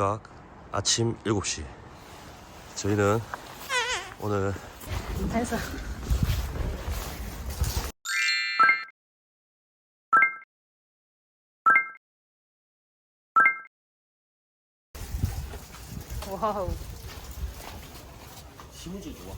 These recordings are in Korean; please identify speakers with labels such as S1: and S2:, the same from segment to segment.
S1: 시각 아침 7시. 저희는 오늘
S2: 됐어. 와우.
S1: 신문지 좋아.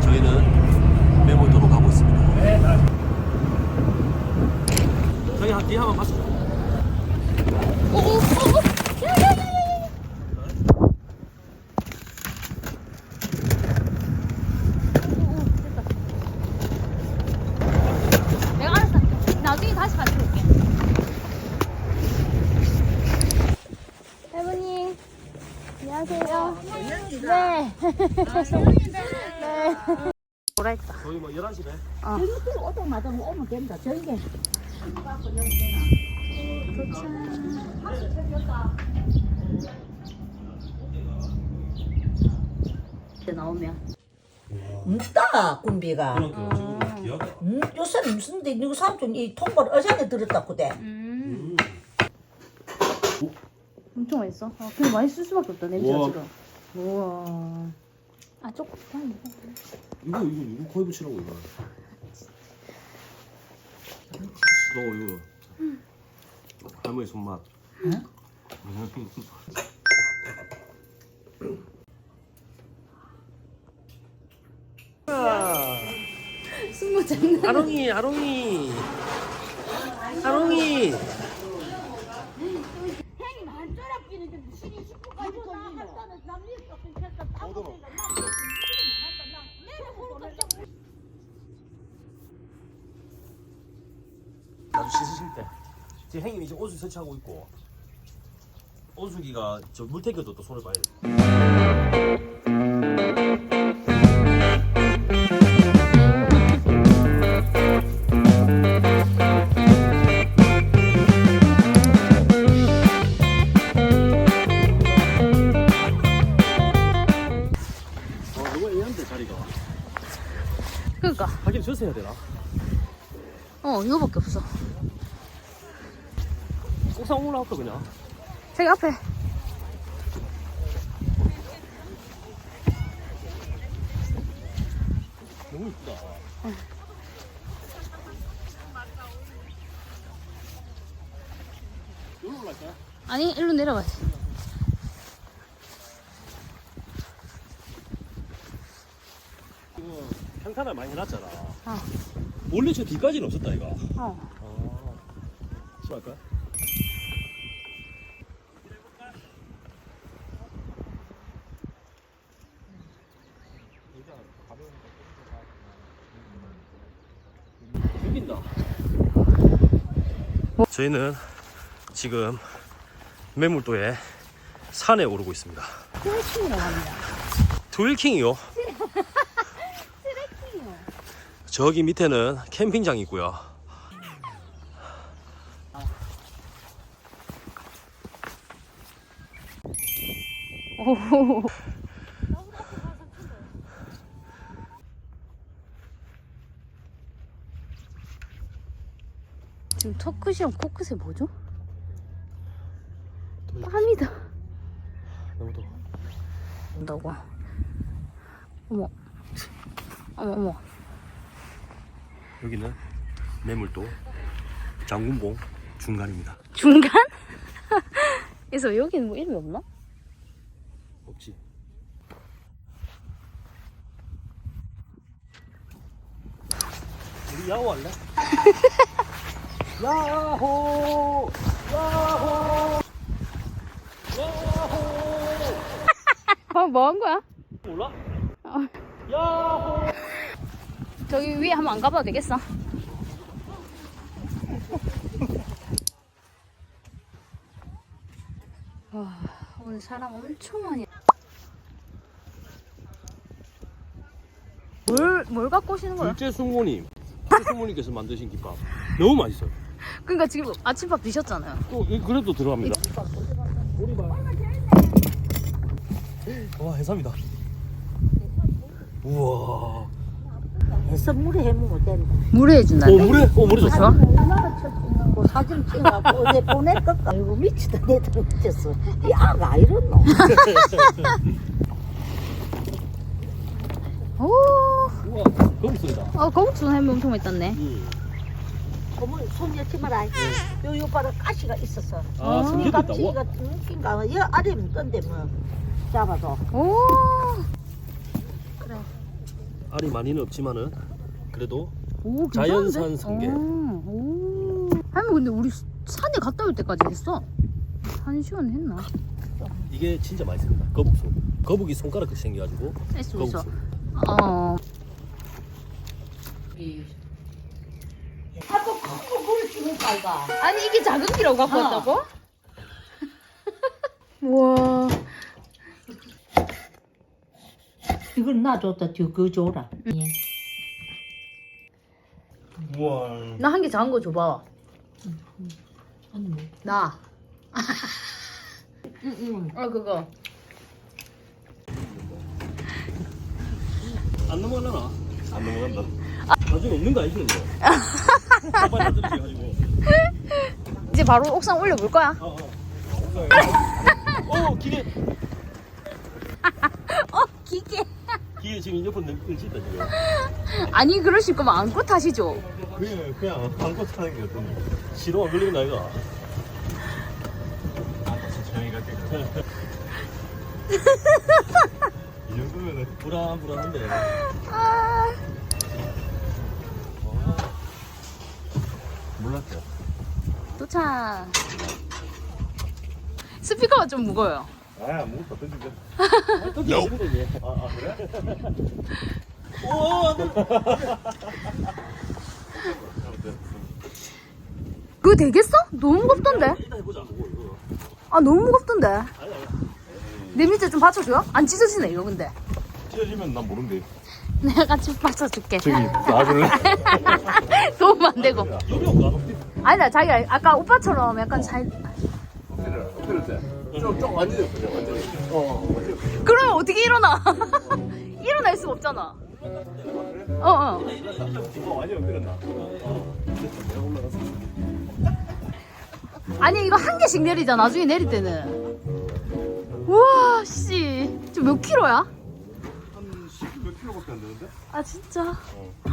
S1: 저희는 매몰도로 가고 있습니다. 저희 한 뒤에 한번 봤죠.
S2: 내가 알았어. 나중에 다시 같이 올게. 할머니. 안녕하세요. 네. 네. 뭐라 했다.
S1: 저희 뭐 11시에
S3: 저희들 오자마자 오면 된다. 저희게
S2: 나오면.
S3: 없다 군비가.
S1: 그러니까 지금 기억
S3: 음, 요새는 무슨 데 이거 삼촌 이 통보를 어제는 들었다 그대.
S2: 음. 엄청 맛있어. 아, 그냥 맛있을 수밖에 없다. 냄새가. 지금. 우와. 아 조금 그냥
S1: 이거 이거 이거 코에 붙이라고 이거. 너 이거 할머니 손맛.
S3: 응?
S2: 숨모 장난.
S1: 아롱이 아롱이 아롱이 나도 씻으실 때. 지금 형님이 지금 온수 설치하고 있고. 온수기가 저 물탱크도 또 손을 봐야 돼 그냥
S2: 저기 앞에.
S1: 너무 이쁘다 여기 올라갈까?
S2: 아니 일로 내려가지.
S1: 이거 평탄을 많이 해놨잖아
S2: 어.
S1: 원래 저 뒤까지는 없었다 이거
S2: 어.
S1: 아 시작할까? 여긴다 저희는 지금 매물도에 산에 오르고 있습니다
S2: 트레킹이라고 합니다.
S1: 트윌킹이요? 저기 밑에는 캠핑장이 있고요.
S2: 오. 지금 토크시랑 코크세 뭐죠? 땀이다.
S1: 너무 더워.
S2: 온다고. 어머. 어머 어머.
S1: 여기는 매물도 장군봉 중간입니다.
S2: 중간? 그래서 여기는 뭐 이름이 없나?
S1: 없지. 우리 야호 할래? 야호! 야호! 야호!
S2: 아, 뭐한 거야?
S1: 몰라?
S2: 어.
S1: 야호!
S2: 저기 위에 한번 안 가봐도 되겠어? 와. 오늘 사람 엄청 많이. 뭘, 뭘 갖고 오시는 거야?
S1: 둘째 숙모님, 숙모님께서 만드신 김밥 너무 맛있어요.
S2: 그러니까 지금 아침밥 드셨잖아요.
S1: 또 이- 그래도 들어갑니다. 와 해삼이다. 우와.
S3: 해서 물에 해먹으면 된다.
S2: 물에
S1: 어
S2: 해준다는데?
S1: 물에 어 물에 좋다.
S3: 얼마나 쳤는 거 사진 찍어갖고 어제 보낼 것 같아. 아이고 미치다 내도 미쳤어. 이 아가 이랬노.
S2: 오,
S1: 우와 있습니다.
S2: 어, 거북선 햄이 엄청 맛있다네.
S1: 음.
S3: 어머니 손 여지 마라. 요 요바라 가시가 있었어.
S1: 아
S2: 어,
S1: 숨겨도 있다. 와.
S3: 깜찍이가 웃긴가. 여 아래 묻던데 뭐 잡아도.
S2: 오,
S1: 알이 많이는 없지만은 그래도
S2: 오,
S1: 자연산
S2: 괜찮은데?
S1: 성게.
S2: 오, 오. 할머 근데 우리 산에 갔다 올 때까지 했어. 한 시간 했나?
S1: 이게 진짜 맛있습니다. 거북손. 거북이 손가락 같이 생겨가지고
S2: 했어, 했어.
S1: 거북손.
S2: 어.
S3: 아이가.
S2: 아니 이게 작은 키라고 갖고
S3: 어.
S2: 왔다고? 우와.
S3: 이걸 놔줬다 뒤 그거 줘라. 예.
S1: 우와.
S2: 나 한 개 작은 거 줘봐. 나.
S3: 응응.
S2: 어 그거.
S1: 안 넘어가나? 안 넘어간다. 나중에 없는 거 아니지 이거? 가지고.
S2: 이제 바로 옥상 올려볼 거야.
S1: 어, 어. 어, 기계.
S2: 어 기계.
S1: 기계 지금 늘지 있다 지금.
S2: 아니 그러실 거면 안고 타시죠.
S1: 그냥 그냥 방고 타는 게 어떤데? 시동 안 걸리는 거 아이가? 이 정도면은 불안불안한데.
S2: 아.
S1: 몰랐죠.
S2: 도착. 스피커가 좀 무거워요.
S1: 아, 아무것도 던지죠. 아, 거지. 아, 아, 그래? 오, 안 돼.
S2: 그거 되겠어? 너무 무겁던데?
S1: 일단 해보자. 뭐, 이거.
S2: 아 너무 무겁던데?
S1: 아니, 아니.
S2: 내 밑에 좀 받쳐줘요? 안 찢어지네 이거 근데.
S4: 찢어지면 난 모른대.
S2: 내가 같이 받쳐줄게.
S4: 저기 놔줄래?
S2: 도움 안 되고.
S1: 여기 온가?
S2: 아니다 자기가 아까 오빠처럼 약간 잘.
S4: 엎드릴 때. 좀, 좀 완전히 엎드려, 완전히. 어, 완전히.
S2: 그러면 어떻게 일어나? 일어날 수가 없잖아. 어 어.
S4: 어, 완전히 엎드렸나? 내가 올라갔어.
S2: 아니 이거 한 개씩 내리자 나중에 내릴 때는. 우와 씨. 저몇 킬로야?
S4: 한 10몇 킬로밖에 안 되는데?
S2: 아 진짜.
S1: 근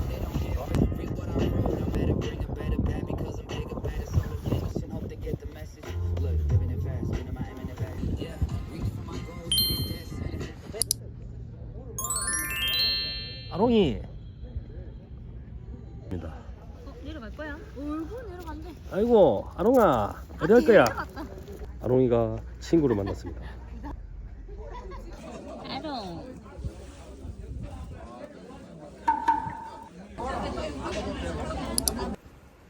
S1: 아롱이. 입니다.
S2: 어, 내려갈 거야? 얼굴 내려간대.
S1: 아이고, 아롱아. 어디 갈 거야? 아롱이가 친구를 만났습니다.
S2: 아롱.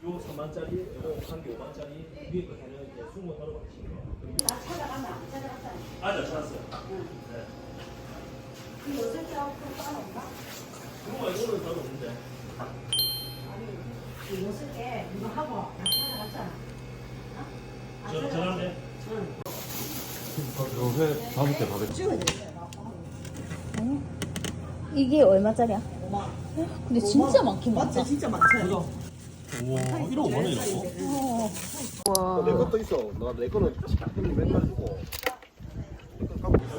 S1: 요 3만짜리, 요 한개 5만짜리, 위에 거 해는 이제 수모 따로 받으시는 거. 나 찾아갔나? 찾아갔어요. 아, 네, 찾았어요. 네. 그 거 없는데. 저?
S4: 요새.
S2: 이게 얼마짜리야? 근데 진짜 많긴 많다.
S3: 진짜 많죠.
S1: 우와, 1억 5만 원이라고?
S2: 와.
S4: 내 것도 있어. 나 내 거는 맨날 주고.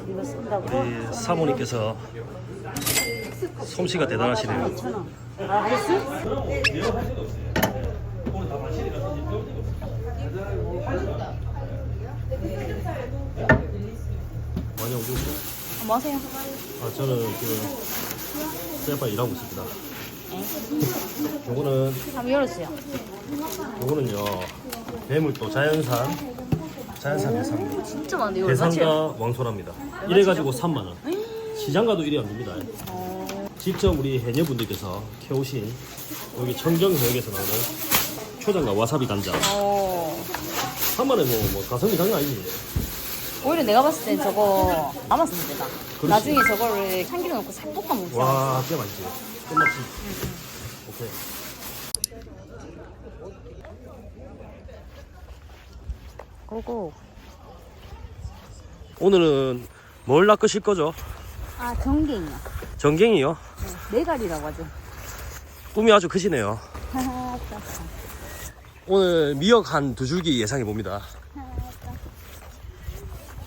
S3: 이거 쓴다고.
S1: 우리 사모님께서 솜씨가 대단하시네요.
S3: 아, 했어?
S2: 뭐 하세요?
S1: 아 저는 지금 셀바 일하고 있습니다. 요거는
S2: 한번 열어주세요.
S1: 요거는요 매물도 자연산 자연산 해산물
S2: 진짜 이거 얼마치요?
S1: 대상가 왕소랍니다. 이래가지고 3만 원. 시장 가도 이래 안 됩니다. 직접 우리 해녀분들께서 캐오신 여기 청정해역에서 나오는 초장과 와사비 간장
S2: 어.
S1: 3만 원에 뭐, 뭐 가성비 장난 아니지.
S2: 오히려 내가 봤을 땐 저거 남았으면 되다.
S1: 그렇지.
S2: 나중에 저거를 참기름 넣고 살 볶아 먹자.
S1: 와 진짜 맛있지. 끝났지. 오케이.
S2: 고고.
S1: 오늘은 뭘 낚으실 거죠?
S2: 아 정갱이요.
S1: 전갱이요.
S2: 네갈이라고 하죠.
S1: 꿈이 아주 크시네요. 오늘 미역 한 두 줄기 예상해 봅니다.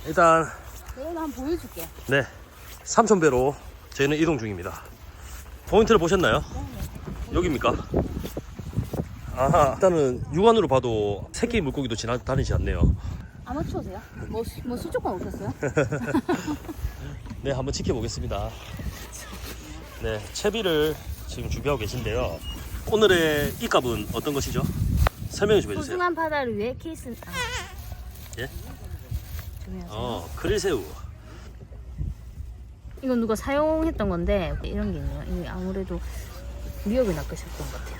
S1: 일단
S2: 내가 한번 보여줄게.
S1: 네 삼천배로 저희는 이동 중입니다. 포인트를 보셨나요? 여기입니까? 아하 일단은 육안으로 봐도 새끼 물고기도 지나다니지 않네요.
S2: 아마추어세요? 뭐, 수- 뭐 수족관 오셨어요?
S1: 네 한번 지켜보겠습니다. 네 채비를 지금 준비하고 계신데요. 오늘의 이 값은 어떤 것이죠? 설명 좀 해주세요.
S2: 소중한 바다를 위해 케이스. 아.
S1: 예? 어 크릴새우.
S2: 이건 누가 사용했던 건데 이런 게 있네요. 이게 아무래도 미역을 낚으셨던 것 같아요.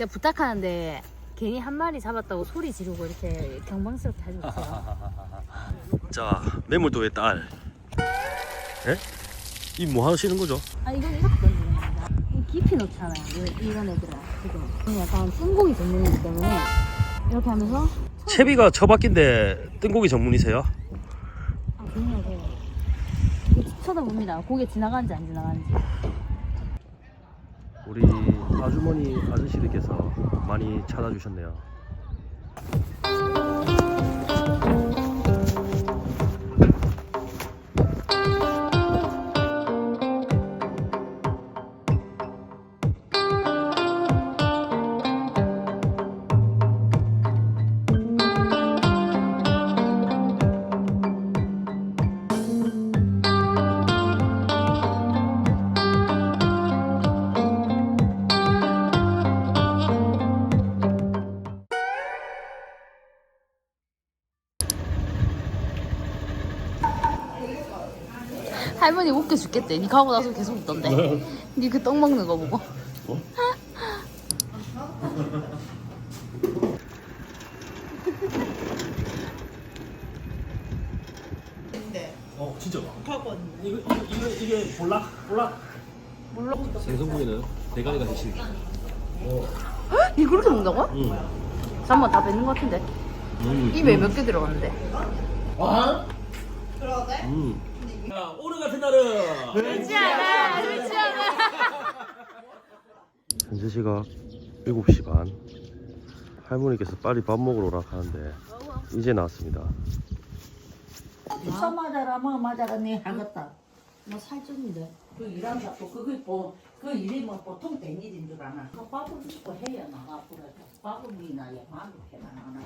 S2: 제가 부탁하는데 괜히 한 마리 잡았다고 소리 지르고 이렇게 경방스럽게 하지 마세요.
S1: 자 매물도의 딸. 예? 이뭐 하시는 거죠?
S2: 아 이건 이렇게 던지는 겁니다. 이 깊이 놓잖아요. 이- 이런 애들은 지금 이건 약간 뜬고기 전문이기 때문에 이렇게 하면서
S1: 채비가 처박긴데 뜬고기 전문이세요?
S2: 아 조용히 하세요. 이렇게 쳐다봅니다. 고개 지나가는지 안 지나가는지.
S1: 우리 아주머니 아저씨들께서 많이 찾아주셨네요.
S2: 할머니 웃겨 죽겠대. 니 가고 나서 계속 웃던데. 니 그 떡 먹는 거 보고.
S1: 어 진짜 이거 이거 이거 이게 볼락 볼락
S2: 몰라.
S1: 생선구이는 대가리가 대신.
S2: 니 그렇게 먹는다고?
S1: 응.
S2: 잠깐만 다 뱉는 것 같은데.
S1: 음.
S2: 입에 몇 개 들어갔는데.
S1: 음. 자 오늘 같은 날은
S2: 그렇지 않아. 그렇지 않아.
S1: 현재 시각 7시 반. 할머니께서 빨리 밥 먹으러 오라 하는데 이제 나왔습니다.
S3: 차 맞아라 뭐 맞아라 네 하겠다
S2: 나 살쪘는데.
S3: 그 일한다 또 그거 뭐, 그 일이 뭐 보통 된 일인 줄 아나 그 밥을 먹고 해야 나가 앞으로 밥을 미나야 마음을 해나 나나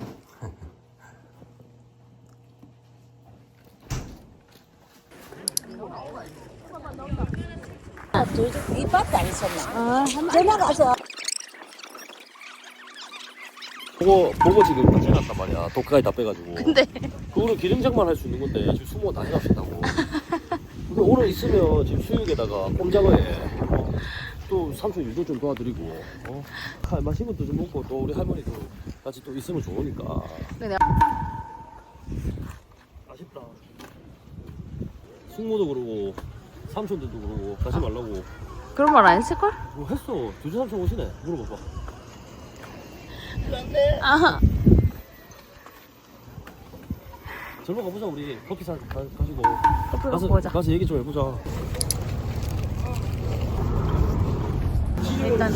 S3: 아, 이 밥도 안 있었나? 전화 가서
S1: 보고 보고 지금 다 해놨단 말이야. 독까지 다 빼가지고.
S2: 근데
S1: 그거는 기름장만 할 수 있는 건데 지금 수모 다 해놨다고. 근데 오늘 있으면 지금 수육에다가 꼼장어에 어, 또 삼촌 일도 좀 도와드리고 어? 아, 맛있는 것도 좀 먹고 또 우리 할머니도 같이 또 있으면 좋으니까.
S2: 근데
S1: 아쉽다. 숙모도 그러고 삼촌들도 그러고 가지 말라고.
S2: 그런 말 안 했을걸?
S1: 뭐 했어. 두주 삼촌 오시네. 물어봐봐.
S2: 아,
S1: 절로 가보자 우리 커피 사 가, 가지고
S2: 커피
S1: 가서
S2: 먹고 오자.
S1: 가서 얘기 좀 해보자.
S2: 일단